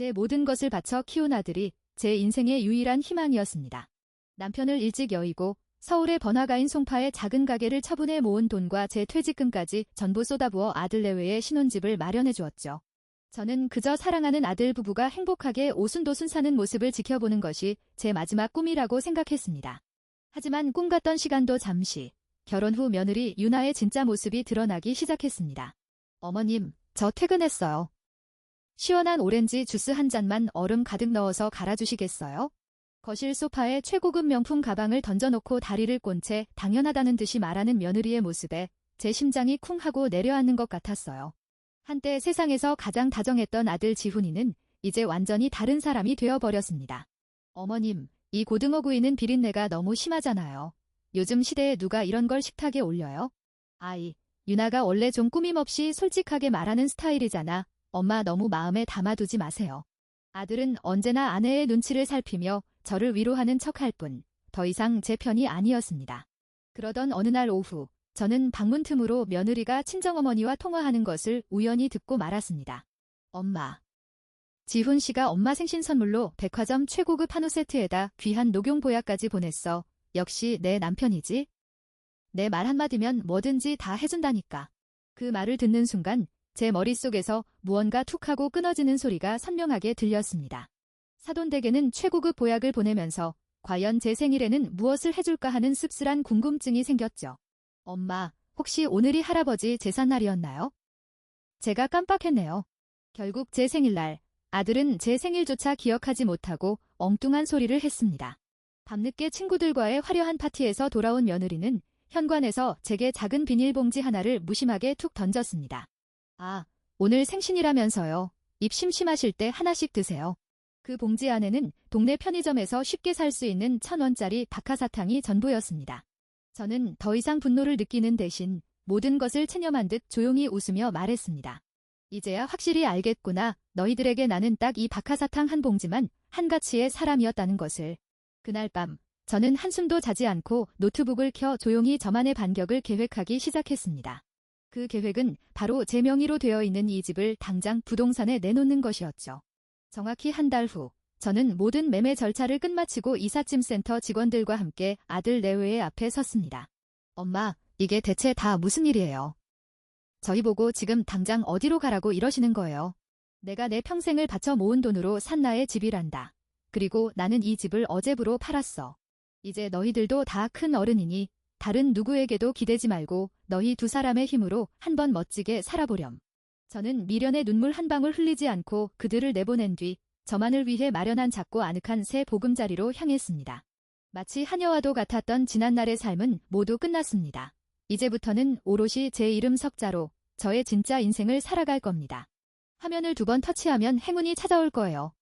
제 모든 것을 바쳐 키운 아들이 제 인생의 유일한 희망이었습니다. 남편을 일찍 여의고 서울의 번화가인 송파에 작은 가게를 처분해 모은 돈과 제 퇴직금까지 전부 쏟아부어 아들 내외의 신혼집을 마련해 주었죠. 저는 그저 사랑하는 아들 부부가 행복하게 오순도순 사는 모습을 지켜보는 것이 제 마지막 꿈이라고 생각했습니다. 하지만 꿈 같던 시간도 잠시 결혼 후 며느리 유나의 진짜 모습이 드러나기 시작했습니다. 어머님, 저 퇴근했어요. 시원한 오렌지 주스 한 잔만 얼음 가득 넣어서 갈아주시겠어요? 거실 소파에 최고급 명품 가방을 던져놓고 다리를 꼰 채 당연하다는 듯이 말하는 며느리의 모습에 제 심장이 쿵 하고 내려앉는 것 같았어요. 한때 세상에서 가장 다정했던 아들 지훈이는 이제 완전히 다른 사람이 되어버렸습니다. 어머님, 이 고등어 구이는 비린내가 너무 심하잖아요. 요즘 시대에 누가 이런 걸 식탁에 올려요? 아이, 유나가 원래 좀 꾸밈없이 솔직하게 말하는 스타일이잖아. 엄마 너무 마음에 담아두지 마세요. 아들은 언제나 아내의 눈치를 살피며 저를 위로하는 척할 뿐, 더 이상 제 편이 아니었습니다. 그러던 어느 날 오후, 저는 방문 틈으로 며느리가 친정어머니와 통화하는 것을 우연히 듣고 말았습니다. 엄마. 지훈 씨가 엄마 생신 선물로 백화점 최고급 한우 세트에다 귀한 녹용 보약까지 보냈어. 역시 내 남편이지? 내 말 한마디면 뭐든지 다 해준다니까. 그 말을 듣는 순간 제 머릿속에서 무언가 툭 하고 끊어지는 소리가 선명하게 들렸습니다. 사돈댁에는 최고급 보약을 보내면서 과연 제 생일에는 무엇을 해줄까 하는 씁쓸한 궁금증이 생겼죠. 엄마, 혹시 오늘이 할아버지 제삿날이었나요? 제가 깜빡했네요. 결국 제 생일날, 아들은 제 생일조차 기억하지 못하고 엉뚱한 소리를 했습니다. 밤늦게 친구들과의 화려한 파티에서 돌아온 며느리는 현관에서 제게 작은 비닐봉지 하나를 무심하게 툭 던졌습니다. 아, 오늘 생신이라면서요. 입 심심하실 때 하나씩 드세요. 그 봉지 안에는 동네 편의점에서 쉽게 살 수 있는 천 원짜리 박하사탕이 전부였습니다. 저는 더 이상 분노를 느끼는 대신 모든 것을 체념한 듯 조용히 웃으며 말했습니다. 이제야 확실히 알겠구나. 너희들에게 나는 딱 이 박하사탕 한 봉지만 한 가치의 사람이었다는 것을. 그날 밤, 저는 한숨도 자지 않고 노트북을 켜 조용히 저만의 반격을 계획하기 시작했습니다. 그 계획은 바로 제 명의로 되어 있는 이 집을 당장 부동산에 내놓는 것이었죠. 정확히 한 달 후, 저는 모든 매매 절차를 끝마치고 이삿짐 센터 직원들과 함께 아들 내외의 앞에 섰습니다. 엄마, 이게 대체 다 무슨 일이에요? 저희 보고 지금 당장 어디로 가라고 이러시는 거예요. 내가 내 평생을 바쳐 모은 돈으로 산 나의 집이란다. 그리고 나는 이 집을 어제부로 팔았어. 이제 너희들도 다 큰 어른이니 다른 누구에게도 기대지 말고 너희 두 사람의 힘으로 한번 멋지게 살아보렴. 저는 미련의 눈물 한 방울 흘리지 않고 그들을 내보낸 뒤 저만을 위해 마련한 작고 아늑한 새 보금자리로 향했습니다. 마치 한여와도 같았던 지난날의 삶은 모두 끝났습니다. 이제부터는 오롯이 제 이름 석자로 저의 진짜 인생을 살아갈 겁니다. 화면을 두 번 터치하면 행운이 찾아올 거예요.